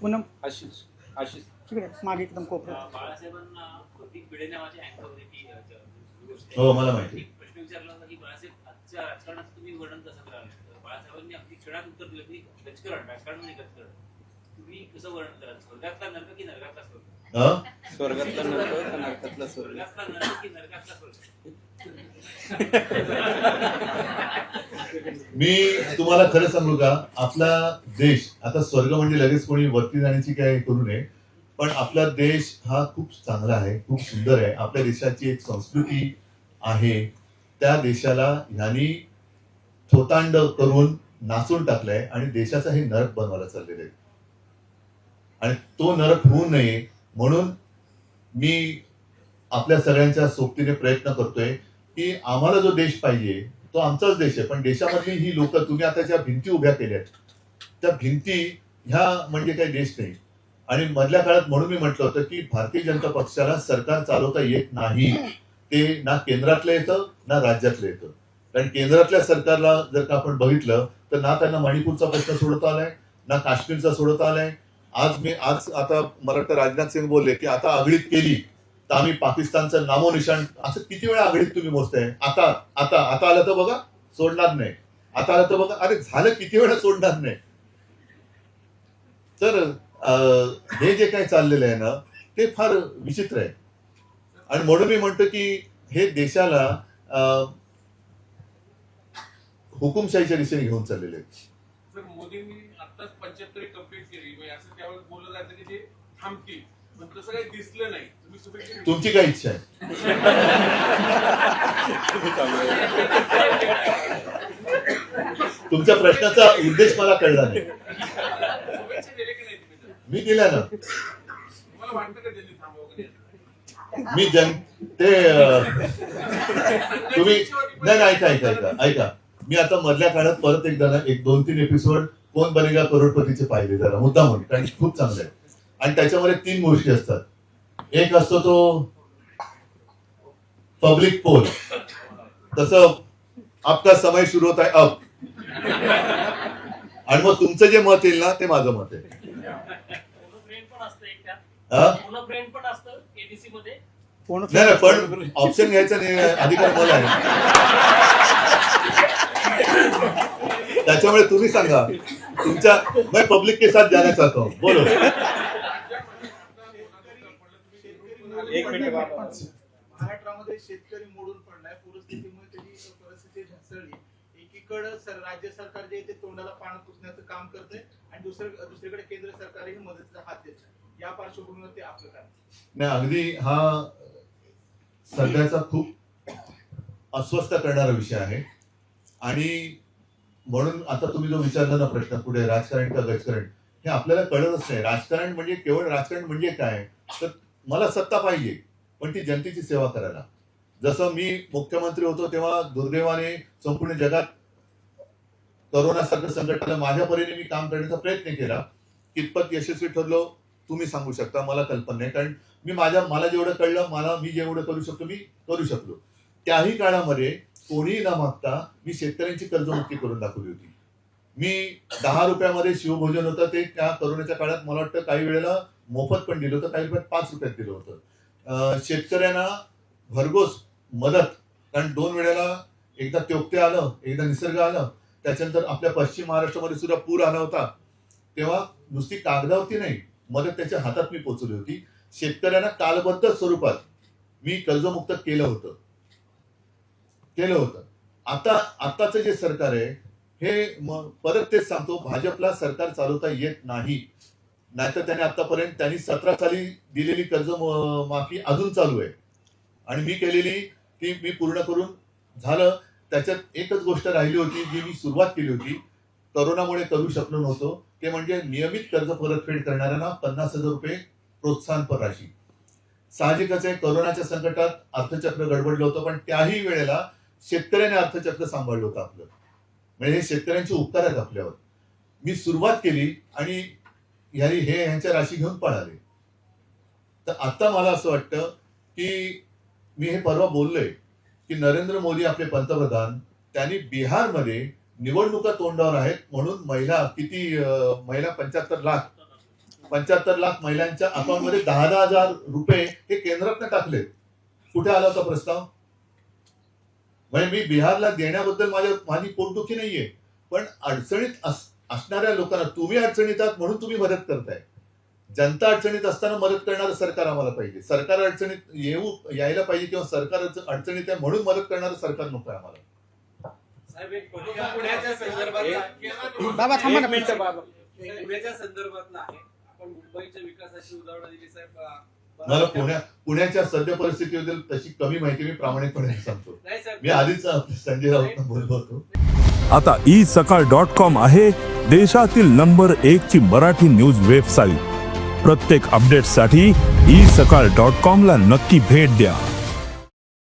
पूनम? आशिष. आशिष. तिकडे मागे एकदम कोपऱ्यात. बाळासाहेबांना प्रतीक भिडे नावाच्या अँकर होते ती अ, ज- गोष्ट हो, मला माहिती. एक प्रश्न विचारला होता की बाळासाहेब आजच्या राजकारणाचं तुम्ही वर्णन कसं कराल? तर बाळासाहेबांनी अगदी क्षणात उत्तर दिलं की गजकरण राजकारण म्हणजे गजकरण. तुम्ही कसं वर्णन कराल? स्वर्गातला नर्क की नरकातला स्वर्ग? हं? स्वर्गातला नरक का नरकातला स्वर्ग. स्वर्गातला नर्क की नरकातला स्वर्ग? मी तुम्हाला खरं सांगू का? आपला देश आता स्वर्ग म्हणजे लगेच कोणी वरती जाण्याची काय करू नये पण आपला देश हा खूप चांगला आहे खूप सुंदर आहे. आपल्या देशाची एक संस्कृती आहे. त्या देशाला ह्यांनी थोतांड करून नाचून टाकलाय आणि देशाचा हे नरक बनवायला चाललेलं आहे. आणि तो नरक होऊ नये म्हणून मी आपल्या सगळ्यांच्या सोबतीने प्रयत्न करतोय की आम्हाला जो देश पाहिजे तो आमचाच देश आहे. पण देशामधली ही लोक तुम्ही आता ज्या भिंती उभ्या केल्या त्या भिंती ह्या म्हणजे काही देश नाही. आणि मधल्या काळात म्हणून मी म्हटलं होतं की भारतीय जनता पक्षाला सरकार चालवता येत नाही. ते ना केंद्रातलं येतं ना राज्यातलं येतं. कारण केंद्रातल्या सरकारला जर का आपण बघितलं तर ना त्यांना मणिपूरचा प्रश्न सोडवता आलाय ना काश्मीरचा सोडवता आलाय. आज मी आज आता मला वाटतं राजनाथ सिंग बोलले की आता आगळीत केली. तर आम्ही पाकिस्तानचं नामोनिशाण असं किती वेळा आघाडीत तुम्ही मोजताय? आता आता आता आलं तर बघा सोडणार नाही. आता आलं तर बघा अरे झालं किती वेळा सोडणार नाही? तर हे जे काही चाललेलं आहे ना ते फार विचित्र आहे. आणि म्हणून मी म्हणतो की हे देशाला अं, हुकुमशाहीच्या दिशेने घेऊन चाललेले आहेत. मोदींनी आताच पंच्याहत्तर कंप्लीट केली. म्हणजे असं त्यावेळेस बोललं जातं की ते थांबतील. तसं काही दिसलं नाही तुम्ही शुभेच्छा दिल्या. तुमची काय इच्छा आहे तुमच्या प्रश्नाचा उद्देश मला कळला नाही शुभेच्छा दिल्या की नाही तुम्ही तर? मी दिल्या ना तुम्हाला वाटतं का त्यांनी थांबावं का नाही? मी जन ते अं, तुम्ही नाही नाही, ऐका ऐका ऐका ऐका मी आता मधल्या काळात परत एकदा ना एक दोन तीन एपिसोड कोण बनेगा करोडपतीचे पाहिले जरा मुद्दा म्हणून कारण खूप चांगले आहे आणि त्याच्यामध्ये तीन गोष्टी असतात. एक असतो तो पब्लिक पोल तसं आपका समय सुरू होत आहे अब. आणि मग तुमचं जे मत येईल ना ते माझं मत आहे. नाही नाही, पण ऑप्शन घ्यायचा नाही अधिकार मला आहे. त्याच्यामुळे तुम्ही सांगा. तुमच्या मैं पब्लिक के साथ जाना चाहता हूँ बोलो. एक मिनिट बाबा. महाराष्ट्रामध्ये शेतकरी मोडून पडलाय. पूरस्थितीमुळे त्याची परिस्थिती ढासळली. एकीकडे सर राज्य सरकार जे आहे ते तोंडाला पाणी पुसण्याचं काम करतंय आणि दुसरं दुसरीकडे केंद्र सरकारही मदतीचा हात देत या पार्श्वभूमीवर ते आपलं काय नाही अगदी हा सध्याचा खूप अस्वस्थ करणारा विषय आहे. आणि म्हणून आता तुम्ही जो विचारला ना प्रश्न पुढे राजकारण का गजकारण हे आपल्याला कळतच नाही. राजकारण म्हणजे केवळ राजकारण म्हणजे काय? तर मला सत्ता पाहिजे पण ती जनतेची सेवा करायला. जसं मी मुख्यमंत्री होतो तेव्हा दुर्दैवाने संपूर्ण जगात करोनासारखं संकट आलं माझ्या परीने मी काम करण्याचा प्रयत्न केला. कितपत यशस्वी ठरलो तुम्ही सांगू शकता मला कल्पना नाही. कारण मी माझ्या मला जेवढं कळलं मला मी जेवढं करू शकतो मी करू शकलो. त्याही काळामध्ये कोणीही न मागता मी शेतकऱ्यांची कर्जमुक्ती करून दाखवली होती. मी दहा रुपयामध्ये शिवभोजन होतं ते त्या करोनाच्या काळात मला वाटतं काही वेळेला मोफत पण दिलं होतं काही रुपयात पाच रुपयात दिलं होतं. शेतकऱ्यांना भरघोस मदत कारण दोन वेळेला एकदा त्योक्ते आलं एकदा निसर्ग आलं त्याच्यानंतर आपल्या पश्चिम महाराष्ट्रामध्ये सुद्धा पूर आला होता. तेव्हा नुसती कागदावरती नाही मदत त्याच्या हातात मी पोचवली होती. शेतकऱ्यांना कालबद्ध स्वरूपात मी कर्जमुक्त केलं होतं. केलं होतं. आता आताचं जे सरकार आहे हे परत तेच सांगतो भाजपला सरकार चालवता येत नाही. नाहीतर त्याने आतापर्यंत त्यांनी सतरा साली दिलेली कर्ज माफी अजून चालू आहे. आणि मी केलेली ती मी पूर्ण करून झालं. त्याच्यात एकच गोष्ट राहिली होती जी मी सुरुवात केली होती करोनामुळे करू शकलो नव्हतो ते म्हणजे नियमित कर्ज परतफेड करणाऱ्यांना पन्नास हजार रुपये प्रोत्साहनपर राशी. साहजिकच आहे करोनाच्या संकटात अर्थचक्र गडबडलं होतं पण त्याही वेळेला शेतकऱ्याने अर्थचक्र सांभाळलं होतं आपलं. म्हणजे हे शेतकऱ्यांचे उपकार आहेत आपल्यावर. मी सुरुवात केली आणि ह्यानी हे ह्यांच्या राशी घेऊन पळाले. तर आता मला असं वाटतं की मी हे परवा बोललोय की नरेंद्र मोदी आपले पंतप्रधान त्यांनी बिहारमध्ये निवडणुका तोंडावर आहेत म्हणून महिला किती महिला पंच्याहत्तर लाख पंच्याहत्तर लाख महिलांच्या अकाउंटमध्ये दहा दहा हजार रुपये हे केंद्रातनं टाकलेत. कुठे आला होता प्रस्ताव? म्हणजे मी बिहारला देण्याबद्दल माझ्या माझी पोटदुखी नाहीये पण अडचणीत अस- असणाऱ्या लोकांना तुम्ही अडचणीत आहात म्हणून तुम्ही मदत करताय. जनता अडचणीत असताना मदत करणारं सरकार आम्हाला पाहिजे. सरकार अडचणीत येऊ यायला पाहिजे किंवा सरकार अडच- अडचणीत आहे म्हणून मदत करणारं सरकार नको आहे आम्हाला. साहेब एक पुण्या- पुण्याच्या संदर्भात बाबा थांबा ना. पुण्याच्या संदर्भातला आहे. आपण मुंबईच्या विकासाची उदाहरणं दिली साहेब. मला पुण्या पुण्याच्या सद्य परिस्थितीबद्दल तशी कमी माहिती मी प्रामाणिकपणे सांगतो. मी आधीच संजय राऊत बोललो होतो. आता ई सकाळ डॉट कॉम आहे देशातील नंबर एक ची मराठी न्यूज वेबसाईट. प्रत्येक अपडेटसाठी ई सकाळ डॉट कॉम ला नक्की भेट द्या.